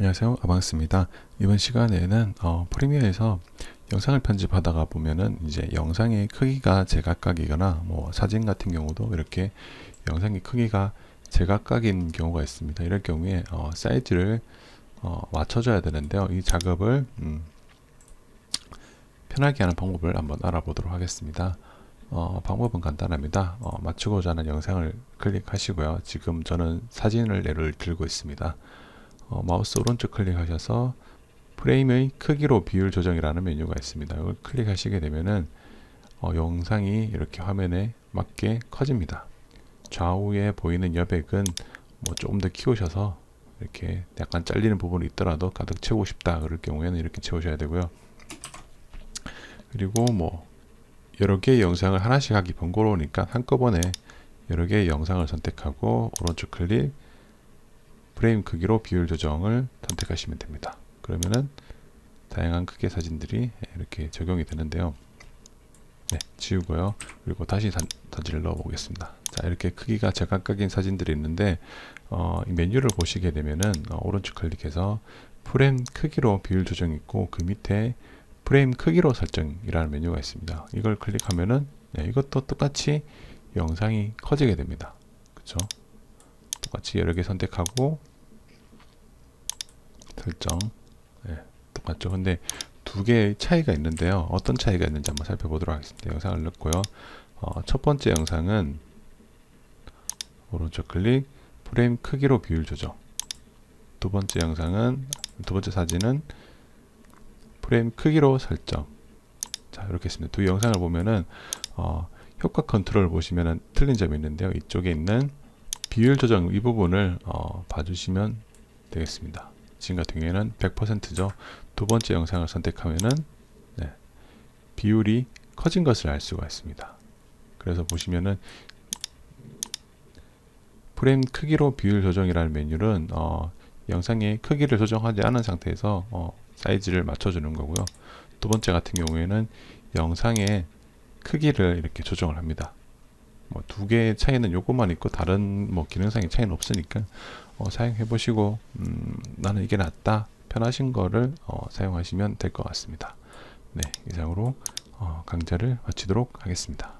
안녕하세요. 아방스입니다. 이번 시간에는 어, 프리미어에서 영상을 편집하다가 보면은 이제 영상의 크기가 제각각이거나 뭐 사진 같은 경우도 이렇게 영상의 크기가 제각각인 경우가 있습니다. 이럴 경우에 어, 사이즈를 어, 맞춰줘야 되는데요. 이 작업을 음, 편하게 하는 방법을 한번 알아보도록 하겠습니다. 어, 방법은 간단합니다. 어, 맞추고자 하는 영상을 클릭하시고요. 지금 저는 사진을 예를 들고 있습니다 어, 마우스 오른쪽 클릭하셔서 프레임의 크기로 비율 조정이라는 메뉴가 있습니다. 이걸 클릭하시게 되면은 어, 영상이 이렇게 화면에 맞게 커집니다. 좌우에 보이는 여백은 뭐 조금 더 키우셔서 이렇게 약간 잘리는 부분이 있더라도 가득 채우고 싶다 그럴 경우에는 이렇게 채우셔야 되고요. 그리고 뭐 여러 개의 영상을 하나씩 하기 번거로우니까 한꺼번에 여러 개의 영상을 선택하고 오른쪽 클릭 프레임 크기로 비율 조정을 선택하시면 됩니다. 그러면은 다양한 크기의 사진들이 이렇게 적용이 되는데요. 네, 지우고요. 그리고 다시 사, 사진을 넣어 보겠습니다. 자, 이렇게 크기가 제각각인 사진들이 있는데 어, 이 메뉴를 보시게 되면은 어, 오른쪽 클릭해서 프레임 크기로 비율 조정이 있고 그 밑에 프레임 크기로 설정이라는 메뉴가 있습니다. 이걸 클릭하면은 네, 이것도 똑같이 영상이 커지게 됩니다. 그렇죠? 똑같이 여러 개 선택하고 설정. 네, 똑같죠. 근데 두 개의 차이가 있는데요. 어떤 차이가 있는지 한번 살펴보도록 하겠습니다. 영상을 넣고요. 어, 첫 번째 영상은 오른쪽 클릭 프레임 크기로 비율 조정. 두 번째 영상은 두 번째 사진은 프레임 크기로 설정. 자 이렇게 있습니다. 두 영상을 보면은 어, 효과 컨트롤 보시면은 틀린 점이 있는데요. 이쪽에 있는 비율 조정 이 부분을 어, 봐주시면 되겠습니다. 지금 같은 경우에는 100%죠. 두 번째 영상을 선택하면은 네, 비율이 커진 것을 알 수가 있습니다. 그래서 보시면은 프레임 크기로 비율 조정이라는 메뉴는 어, 영상의 크기를 조정하지 않은 상태에서 어, 사이즈를 맞춰주는 거고요. 두 번째 같은 경우에는 영상의 크기를 이렇게 조정을 합니다. 뭐 두 개의 차이는 요것만 있고 다른 뭐 기능상의 차이는 없으니까 어, 사용해 보시고 음, 나는 이게 낫다 편하신 거를 어, 사용하시면 될 것 같습니다. 네 이상으로 어, 강좌를 마치도록 하겠습니다.